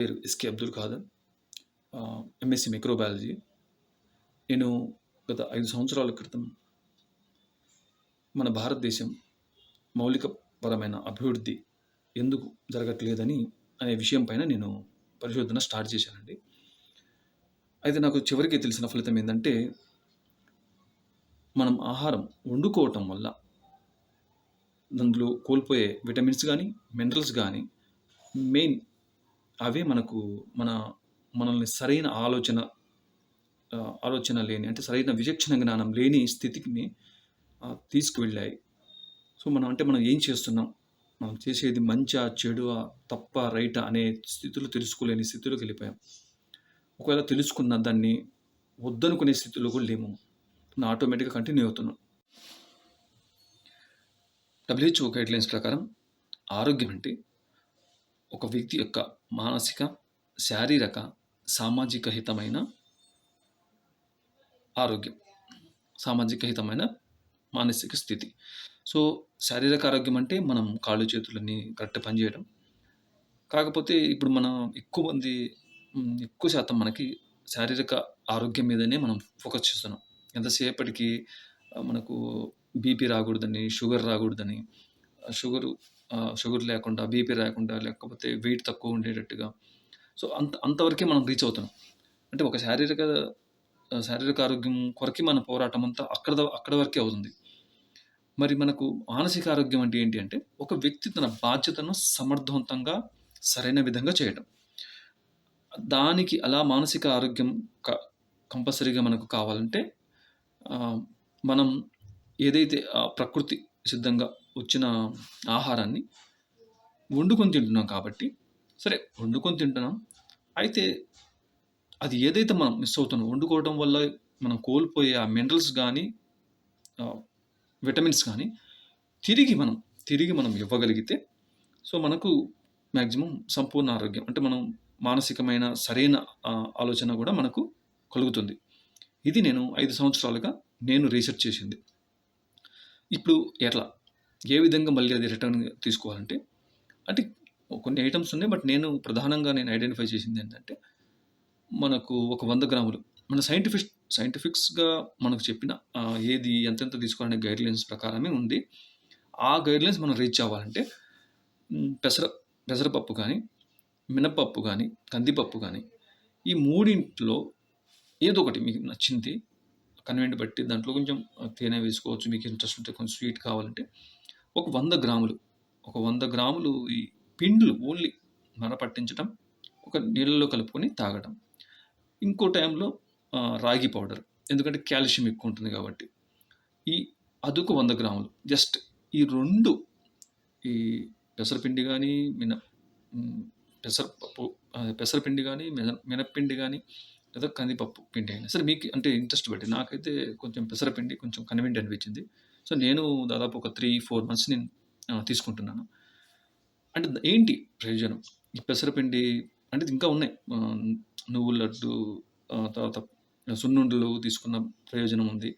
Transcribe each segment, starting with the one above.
పేరు SK Abdul Khader MSc microbiology నేను గత ఐదు సంవత్సరాల క్రితం మన భారతదేశం మౌలికపరమైన అభివృద్ధి ఎందుకు జరగట్లేదని అనే విషయం పైన నేను పరిశోధన స్టార్ట్ చేశానండి. అయితే నాకు చివరికి తెలిసిన ఫలితం ఏంటంటే మనం ఆహారం వండుకోవటం వల్ల అందులో కోల్పోయే విటమిన్స్ కానీ మినరల్స్ కానీ మెయిన్ అవే మనకు మన మనల్ని సరైన ఆలోచన ఆలోచన లేని అంటే సరైన విచక్షణ జ్ఞానం లేని స్థితికి తీసుకువెళ్ళాయి. సో మనం అంటే మనం ఏం చేస్తున్నాం? మనం చేసేది మంచా చెడువా తప్ప రైట అనే స్థితిలో తెలుసుకోలేని స్థితిలోకి వెళ్ళిపోయాం. ఒకవేళ తెలుసుకున్న దాన్ని వద్దనుకునే స్థితిలో కూడా లేము. ఆటోమేటిక్గా కంటిన్యూ అవుతున్నాం. డబ్ల్యూహెచ్ఓ గైడ్లైన్స్ ప్రకారం ఆరోగ్యం అంటే ఒక వ్యక్తి యొక్క మానసిక శారీరక సామాజిక హితమైన ఆరోగ్యం సామాజిక హితమైన మానసిక స్థితి. సో శారీరక ఆరోగ్యం అంటే మనం కాళ్ళు చేతులని కరెక్ట్ పనిచేయడం కాకపోతే ఇప్పుడు మనం ఎక్కువ మంది ఎక్కువ శాతం మనకి శారీరక ఆరోగ్యం మీదనే మనం ఫోకస్ చేస్తున్నాం. ఎంతసేపటికి మనకు బీపీ రాకూడదని షుగర్ రాకూడదని షుగరు షుగర్ లేకుండా బీపీ రాకుండా లేకపోతే వెయిట్ తక్కువ ఉండేటట్టుగా. సో అంత అంతవరకే మనం రీచ్ అవుతున్నాం. అంటే ఒక శారీరక శారీరక ఆరోగ్యం కొరకే మన పోరాటం అంతా అక్కడ అక్కడ వరకే అవుతుంది. మరి మనకు మానసిక ఆరోగ్యం అంటే ఏంటి అంటే ఒక వ్యక్తి తన బాధ్యతను సమర్థవంతంగా సరైన విధంగా చేయటం. దానికి అలా మానసిక ఆరోగ్యం క కంపల్సరీగా మనకు కావాలంటే మనం ఏదైతే ప్రకృతి సిద్ధంగా వచ్చిన ఆహారాన్ని వండుకొని తింటున్నాం కాబట్టి సరే వండుకొని తింటున్నాం. అయితే అది ఏదైతే మనం మిస్ అవుతున్నాం వండుకోవడం వల్ల మనం కోల్పోయే ఆ మినరల్స్ కానీ విటమిన్స్ కానీ తిరిగి మనం తిరిగి మనం ఇవ్వగలిగితే సో మనకు మ్యాక్సిమం సంపూర్ణ ఆరోగ్యం అంటే మనం మానసికమైన సరైన ఆలోచన కూడా మనకు కలుగుతుంది. ఇది నేను ఐదు సంవత్సరాలుగా నేను రీసెర్చ్ చేసింది. ఇప్పుడు ఎట్లా? ఏ విధంగా మళ్ళీ అది రిటర్న్ తీసుకోవాలంటే అంటే కొన్ని ఐటమ్స్ ఉన్నాయి బట్ నేను ప్రధానంగా నేను ఐడెంటిఫై చేసింది ఏంటంటే మనకు ఒక వంద గ్రాములు మన సైంటిఫిక్ సైంటిఫిక్స్గా మనకు చెప్పిన ఏది ఎంతెంత తీసుకోవాలనే గైడ్లైన్స్ ప్రకారమే ఉంది. ఆ గైడ్లైన్స్ మనం రీచ్ అవ్వాలంటే పెసర పెసరపప్పు కానీ మినపప్పు కానీ కందిపప్పు కానీ ఈ మూడింట్లో ఏదో ఒకటి మీకు నచ్చింది కన్వెంట్ బట్టి దాంట్లో కొంచెం తేనె వేసుకోవచ్చు మీకు ఇంట్రెస్ట్ ఉంటే కొంచెం స్వీట్ కావాలంటే ఒక వంద గ్రాములు. ఒక వంద గ్రాములు ఈ పిండ్లు ఓన్లీ మర పట్టించడం ఒక నీళ్ళలో కలుపుకొని తాగడం ఇంకో టైంలో రాగి పౌడర్. ఎందుకంటే కాల్షియం ఎక్కువ ఉంటుంది కాబట్టి. ఈ అదుకు వంద గ్రాములు. జస్ట్ ఈ రెండు ఈ పెసరపిండి కానీ మిన పెసర పెసరపప్పు పెసరపిండి కానీ మిన మినప్పిండి కానీ లేదా కందిపప్పు పిండి అయినా సరే మీకు అంటే ఇంట్రెస్ట్ బట్టి. నాకైతే కొంచెం పెసరపిండి కొంచెం కన్వీనియంట్ అనిపించింది. సో నేను దాదాపు ఒక త్రీ ఫోర్ మంత్స్ నేను తీసుకుంటున్నాను. అంటే ఏంటి ప్రయోజనం? ఈ పెసరపిండి అంటే ఇంకా ఉన్నాయి. నువ్వుల లడ్డు తర్వాత సున్నుండలు తీసుకున్న ప్రయోజనం ఉంది.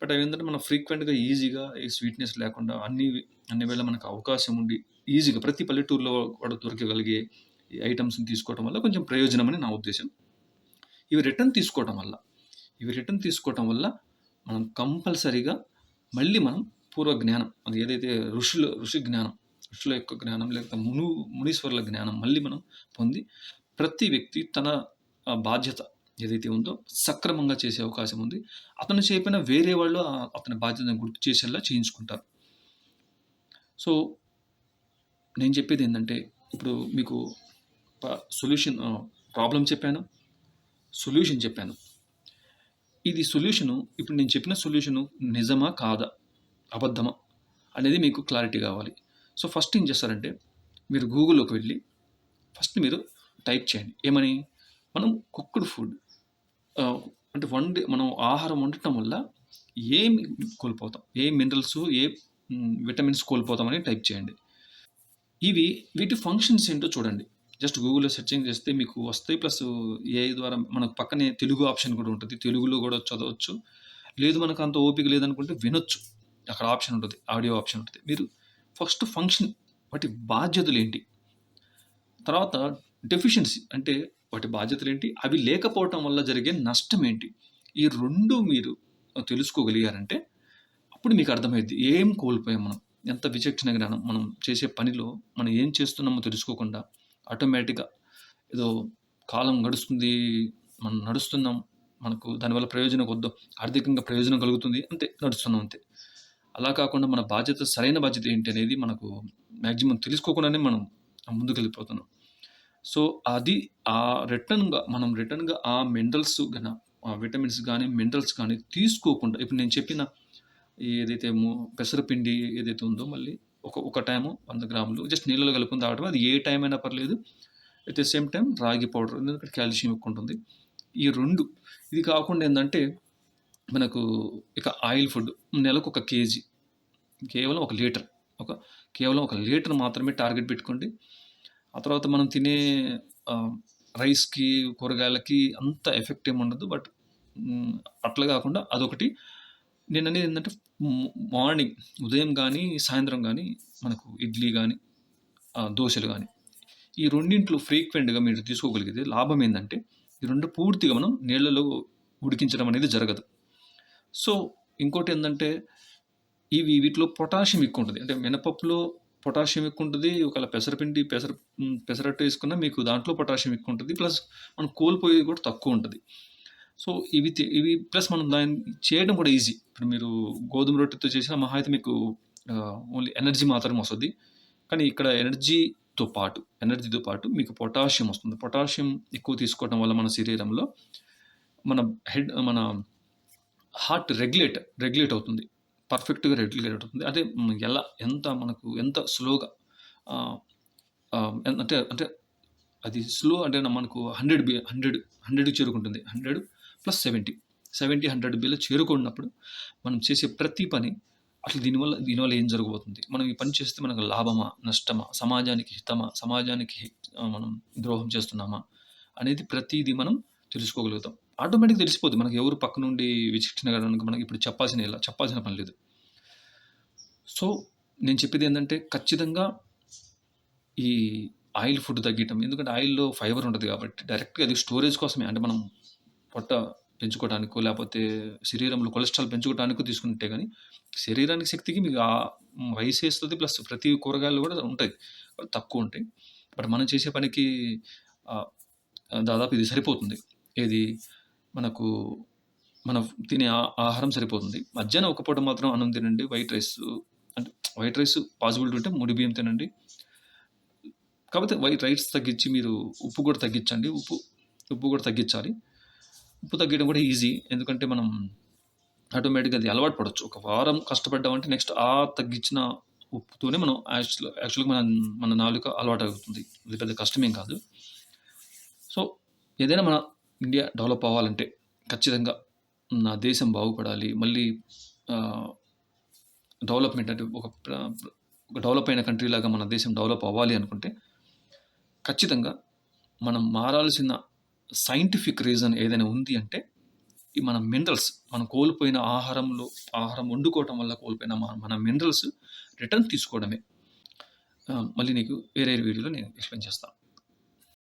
బట్ అవి ఏంటంటే మనం ఫ్రీక్వెంట్గా ఈజీగా ఈ స్వీట్నెస్ లేకుండా అన్ని అన్ని వేళ మనకు అవకాశం ఉండి ఈజీగా ప్రతి పల్లెటూరులో కూడా దొరకగలిగే ఈ ఐటమ్స్ని తీసుకోవడం వల్ల కొంచెం ప్రయోజనం అని నా ఉద్దేశం. ఇవి రిటర్న్ తీసుకోవడం వల్ల ఇవి రిటర్న్ తీసుకోవడం వల్ల మనం కంపల్సరీగా మళ్ళీ మనం పూర్వ జ్ఞానం అది ఏదైతే ఋషుల ఋషి జ్ఞానం ఋషుల యొక్క జ్ఞానం లేకపోతే మును మునీశ్వరుల జ్ఞానం మళ్ళీ మనం పొంది ప్రతి వ్యక్తి తన బాధ్యత ఏదైతే ఉందో సక్రమంగా చేసే అవకాశం ఉంది. అతను చెప్పిన వేరే వాళ్ళు అతని బాధ్యతను గుర్తు చేసేలా చేయించుకుంటారు. సో నేను చెప్పేది ఏంటంటే ఇప్పుడు మీకు సొల్యూషన్ ప్రాబ్లం చెప్పాను సొల్యూషన్ చెప్పాను. ఇది సొల్యూషను ఇప్పుడు నేను చెప్పిన సొల్యూషను నిజమా కాదా? అబద్ధమా? అనేది మీకు క్లారిటీ కావాలి. సో ఫస్ట్ ఏం చేస్తారంటే మీరు గూగుల్లోకి వెళ్ళి ఫస్ట్ మీరు టైప్ చేయండి. ఏమని? మనం కుక్డ్ ఫుడ్ అంటే వండి మనం ఆహారం వండటం వల్ల ఏమి కోల్పోతాం? ఏ మినరల్స్ ఏ విటమిన్స్ కోల్పోతామని టైప్ చేయండి. ఇవి వీటి ఫంక్షన్స్ ఏంటో చూడండి. జస్ట్ గూగుల్లో సెర్చింగ్ చేస్తే మీకు వస్తాయి. ప్లస్ ఏ ద్వారా మనకు పక్కనే తెలుగు ఆప్షన్ కూడా ఉంటుంది. తెలుగులో కూడా చదవచ్చు. లేదు మనకు అంత ఓపిక లేదనుకుంటే వినొచ్చు. అక్కడ ఆప్షన్ ఉంటుంది. ఆడియో ఆప్షన్ ఉంటుంది. మీరు ఫస్ట్ ఫంక్షన్ వాటి బాధ్యతలు ఏంటి? తర్వాత డెఫిషియన్సీ అంటే వాటి బాధ్యతలు ఏంటి? అవి లేకపోవటం వల్ల జరిగే నష్టం ఏంటి? ఈ రెండు మీరు తెలుసుకోగలిగారంటే, అప్పుడు మీకు అర్థమైద్ది. ఏం కోల్పోయాం మనం? ఎంత విచక్షణ జ్ఞానం మనం చేసే పనిలో మనం ఏం చేస్తున్నామో తెలుసుకోకుండా ఆటోమేటిక్‌గా ఏదో కాలం గడుస్తుంది, మనం నడుస్తున్నాం, మనకు దానివల్ల ప్రయోజనం వద్దు ఆర్థికంగా ప్రయోజనం కలుగుతుంది. అంతే నడుస్తున్నాం అంతే. అలా కాకుండా మన బాధ్యత సరైన బాధ్యత ఏంటి అనేది మనకు మ్యాక్సిమం తెలుసుకోకుండానే మనం ముందుకెళ్ళిపోతున్నాం. సో, అది ఆ రిటర్న్‌గా మనం రిటర్న్‌గా ఆ మినరల్స్ కానీ ఆ విటమిన్స్ కానీ మినరల్స్ కానీ తీసుకోకుండా ఇప్పుడు నేను చెప్పిన ఏదైతే పెసరపిండి ఏదైతే ఉందో మళ్ళీ ఒక ఒక టైము వంద గ్రాములు జస్ట్ నీళ్ళలో కలుపుకుని తాగడం. అది ఏ టైం అయినా పర్లేదు. అట్ ద సేమ్ టైం రాగి పౌడర్ ఎందుకంటే కాల్షియం ఎక్కువ ఉంటుంది. ఈ రెండు ఇది కాకుండా ఏంటంటే మనకు ఇక ఆయిల్ ఫుడ్ నెలకు ఒక కేజీ కేవలం ఒక లీటర్ ఒక కేవలం ఒక లీటర్ మాత్రమే టార్గెట్ పెట్టుకోండి. ఆ తర్వాత మనం తినే రైస్‌కి, కూరగాయలకి అంత ఎఫెక్ట్ ఏమి ఉండదు. బట్ అట్లా కాకుండా అదొకటి. నేననేది అనేది ఏంటంటే మార్నింగ్ ఉదయం కానీ సాయంత్రం కానీ మనకు ఇడ్లీ కానీ దోశలు కానీ ఈ రెండింట్లో ఫ్రీక్వెంట్‌గా మీరు తీసుకోగలిగితే లాభం ఏంటంటే ఈ రెండు పూర్తిగా మనం నీళ్ళలో ఉడికించడం అనేది జరగదు. సో, ఇంకోటి ఏంటంటే ఇవి వీటిలో పొటాషియం ఎక్కువ ఉంటుంది అంటే మినపప్పులో పొటాషియం ఎక్కువ ఉంటుంది ఒకవేళ పెసరపిండి పెసర పెసరట్టు వేసుకున్నా మీకు దాంట్లో పొటాషియం ఎక్కువ ఉంటుంది ప్లస్ మనం కోల్పోయేది కూడా తక్కువ ఉంటుంది సో, ఇవి ఇవి ప్లస్ మనం దాన్ని చేయడం కూడా ఈజీ. ఇప్పుడు మీరు గోధుమ రొట్టెతో చేసిన మహా అయితే మీకు ఓన్లీ ఎనర్జీ మాత్రమే వస్తుంది కానీ ఇక్కడ ఎనర్జీతో పాటు ఎనర్జీతో పాటు మీకు పొటాషియం వస్తుంది. పొటాషియం ఎక్కువ తీసుకోవడం వల్ల మన శరీరంలో మన హెడ్ మన హార్ట్ రెగ్యులేట్ రెగ్యులేట్ అవుతుంది. పర్ఫెక్ట్‌గా రెగ్యులేట్ అవుతుంది. అదే ఎలా ఎంత మనకు ఎంత స్లోగా అంటే అంటే అది స్లో అంటే మనకు 100 బి 100 100కి చేరుకుంటుంది. 100 ప్లస్ 70 70, 100 బిలో చేరుకున్నప్పుడు మనం చేసే ప్రతి పని అసలు దీనివల్ల దీనివల్ల ఏం జరగబోతుంది? మనం ఈ పని చేస్తే మనకు లాభమా? నష్టమా? సమాజానికి హితమా? సమాజానికి మనం ద్రోహం చేస్తున్నామా? అనేది ప్రతిదీ మనం తెలుసుకోగలుగుతాం. ఆటోమేటిక్ తెలిసిపోద్ది. మనకు ఎవరు పక్క నుండి విచక్షణ కనుక మనకి ఇప్పుడు చెప్పాల్సిన ఇలా చెప్పాల్సిన పని లేదు. సో, నేను చెప్పేది ఏంటంటే ఖచ్చితంగా ఈ ఆయిల్ ఫుడ్ తగ్గించడం ఎందుకంటే ఆయిల్‌లో ఫైబర్ ఉంటుంది కాబట్టి డైరెక్ట్‌గా అది స్టోరేజ్ కోసమే. అంటే మనం పొట్ట పెంచుకోవడానికో, లేకపోతే శరీరంలో కొలెస్ట్రాల్ పెంచుకోవడానికో తీసుకుంటే కానీ శరీరానికి శక్తికి మీకు ఆ వయసు వేస్తుంది ప్లస్ ప్రతి కూరగాయలు కూడా ఉంటాయి. తక్కువ ఉంటాయి. బట్ మనం చేసే పనికి దాదాపు ఇది సరిపోతుంది. ఏది మనకు మనం తినే ఆ ఆహారం సరిపోతుంది. మధ్యాహ్నం ఒక పూట మాత్రం అన్నం తినండి. వైట్ రైస్ అంటే వైట్ రైస్ పాసిబిలిటీ ఉంటే ముడి బియ్యం తినండి. కాకపోతే వైట్ రైస్ తగ్గించి మీరు ఉప్పు కూడా తగ్గించండి. ఉప్పు ఉప్పు కూడా తగ్గించాలి. ఉప్పు తగ్గడం కూడా ఈజీ. ఎందుకంటే మనం ఆటోమేటిక్‌గా అది అలవాటు పడవచ్చు ఒక వారం కష్టపడ్డామంటే నెక్స్ట్ ఆ తగ్గించిన ఉప్పుతోనే మనం యాక్చువల్ యాక్చువల్‌గా మన మన నాలుక అలవాటవుతుంది. అది పెద్ద కష్టమేం కాదు. సో, ఏదైనా మన ఇండియా డెవలప్ అవ్వాలంటే ఖచ్చితంగా నా దేశం బాగుపడాలి. మళ్ళీ డెవలప్‌మెంట్ అంటే ఒక ఒక డెవలప్ అయిన కంట్రీ లాగా మన దేశం డెవలప్ అవ్వాలి అనుకుంటే ఖచ్చితంగా మనం మారాల్సిన సైంటిఫిక్ రీజన్ ఏదైనా ఉంది అంటే, ఈ మన మినరల్స్ మనం కోల్పోయిన ఆహారంలో ఆహారం వండుకోవటం వల్ల కోల్పోయిన మన మినరల్స్ రిటర్న్ తీసుకోవడమే. మళ్ళీ నీకు వేరే వీడియోలో నేను ఎక్స్‌ప్లెయిన్ చేస్తాను